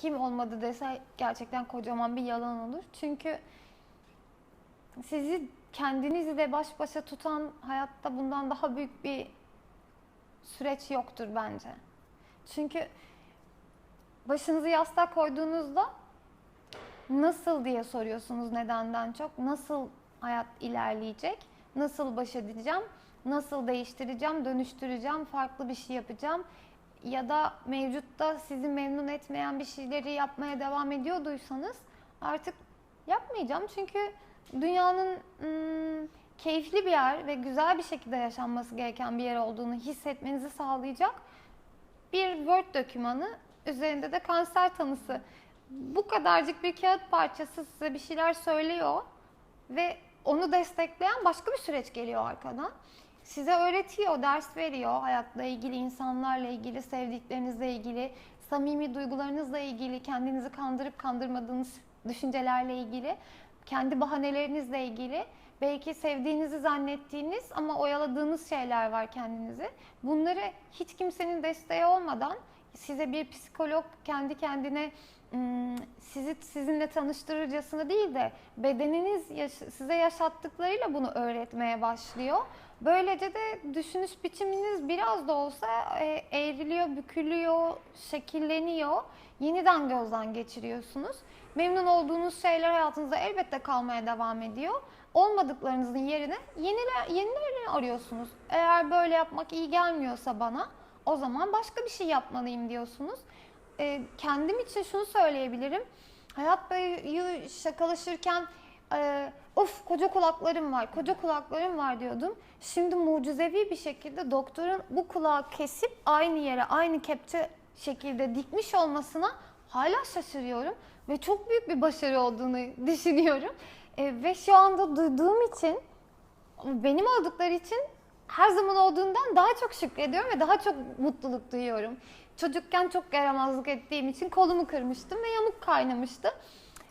kim olmadı dese gerçekten kocaman bir yalan olur. Çünkü sizi kendinizle baş başa tutan hayatta bundan daha büyük bir süreç yoktur bence. Çünkü başınızı yastığa koyduğunuzda nasıl diye soruyorsunuz nedenden çok. Nasıl hayat ilerleyecek? Nasıl baş edeceğim? Nasıl değiştireceğim, dönüştüreceğim, farklı bir şey yapacağım? Ya da mevcutta sizi memnun etmeyen bir şeyleri yapmaya devam ediyorduysanız artık yapmayacağım. Çünkü dünyanın ım, keyifli bir yer ve güzel bir şekilde yaşanması gereken bir yer olduğunu hissetmenizi sağlayacak bir Word dokümanı üzerinde de kanser tanısı. Bu kadarcık bir kağıt parçası size bir şeyler söylüyor ve onu destekleyen başka bir süreç geliyor arkadan. Size öğretiyor, ders veriyor hayatla ilgili, insanlarla ilgili, sevdiklerinizle ilgili, samimi duygularınızla ilgili, kendinizi kandırıp kandırmadığınız düşüncelerle ilgili, kendi bahanelerinizle ilgili, belki sevdiğinizi zannettiğiniz ama oyaladığınız şeyler var kendinizi. Bunları hiç kimsenin desteği olmadan size bir psikolog kendi kendine sizi sizinle tanıştırırcasına değil de bedeniniz yaş- size yaşattıklarıyla bunu öğretmeye başlıyor. Böylece de düşünüş biçiminiz biraz da olsa e, eğriliyor, bükülüyor, şekilleniyor. Yeniden gözden geçiriyorsunuz. Memnun olduğunuz şeyler hayatınızda elbette kalmaya devam ediyor. Olmadıklarınızın yerine yeniler, yenilerini arıyorsunuz. Eğer böyle yapmak iyi gelmiyorsa bana o zaman başka bir şey yapmalıyım diyorsunuz. E, kendim için şunu söyleyebilirim. Hayat boyu şakalaşırken e, of koca kulaklarım var, koca kulaklarım var diyordum. Şimdi mucizevi bir şekilde doktorun bu kulağı kesip aynı yere, aynı kepçe şekilde dikmiş olmasına hala şaşırıyorum. Ve çok büyük bir başarı olduğunu düşünüyorum. E, ve şu anda duyduğum için, benim oldukları için her zaman olduğundan daha çok şükrediyorum ve daha çok mutluluk duyuyorum. Çocukken çok yaramazlık ettiğim için kolumu kırmıştım ve yamuk kaynamıştı.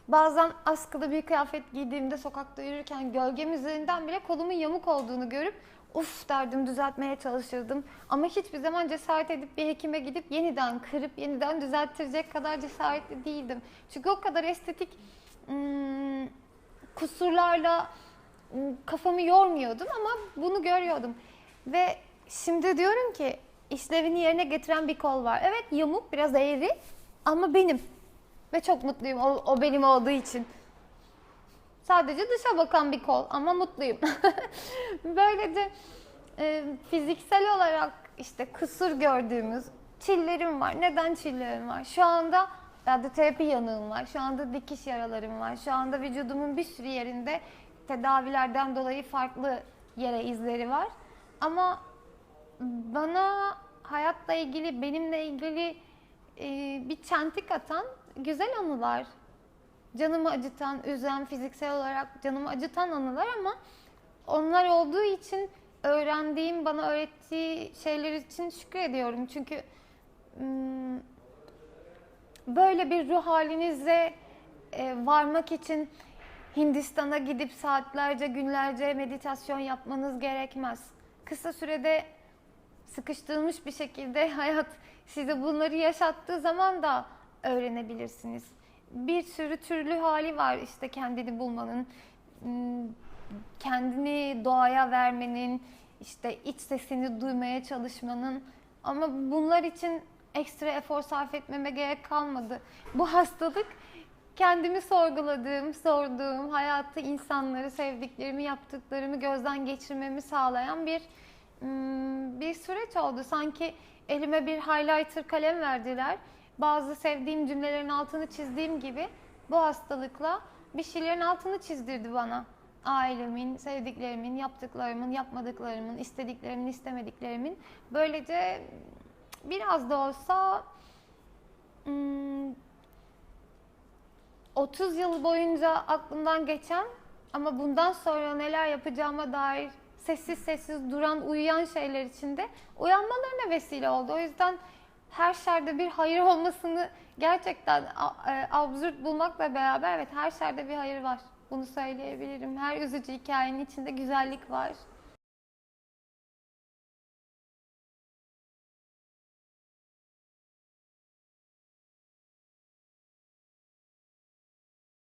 Bazen askılı bir kıyafet giydiğimde sokakta yürürken gölgem üzerinden bile kolumun yamuk olduğunu görüp uf derdim düzeltmeye çalışırdım. Ama hiçbir zaman cesaret edip bir hekime gidip yeniden kırıp yeniden düzelttirecek kadar cesaretli değildim. Çünkü o kadar estetik ım, kusurlarla ım, kafamı yormuyordum ama bunu görüyordum. Ve şimdi diyorum ki işlevini yerine getiren bir kol var. Evet yamuk biraz eğri ama benim. Ve çok mutluyum o, o benim olduğu için. Sadece dışa bakan bir kol ama mutluyum. Böylece e, fiziksel olarak işte kısır gördüğümüz çillerim var. Neden çillerim var? Şu anda radyoterapi yanığım var. Şu anda dikiş yaralarım var. Şu anda vücudumun bir sürü yerinde tedavilerden dolayı farklı yere izleri var. Ama bana hayatla ilgili, benimle ilgili e, bir çentik atan güzel anılar. Canımı acıtan, üzen, fiziksel olarak canımı acıtan anılar ama onlar olduğu için öğrendiğim, bana öğrettiği şeyler için şükrediyorum. Çünkü ım, böyle bir ruh halinize e, varmak için Hindistan'a gidip saatlerce, günlerce meditasyon yapmanız gerekmez. Kısa sürede sıkıştırılmış bir şekilde hayat size bunları yaşattığı zaman da öğrenebilirsiniz. Bir sürü türlü hali var işte kendini bulmanın, ım, kendini doğaya vermenin, işte iç sesini duymaya çalışmanın ama bunlar için ekstra efor sarf etmeme gerek kalmadı. Bu hastalık kendimi sorguladığım, sorduğum, hayatı, insanları, sevdiklerimi, yaptıklarımı gözden geçirmemi sağlayan bir ım, bir süreç oldu. Sanki elime bir highlighter kalem verdiler. Bazı sevdiğim cümlelerin altını çizdiğim gibi bu hastalıkla bir şeylerin altını çizdirdi bana. Ailemin, sevdiklerimin, yaptıklarımın, yapmadıklarımın, istediklerimin, istemediklerimin. Böylece biraz da olsa ım, 30 yıl boyunca aklımdan geçen ama bundan sonra neler yapacağıma dair sessiz sessiz duran, uyuyan şeyler içinde uyanmalarına vesile oldu. O yüzden her şerde bir hayır olmasını gerçekten e, absürt bulmakla beraber evet her şerde bir hayır var. Bunu söyleyebilirim. Her üzücü hikayenin içinde güzellik var.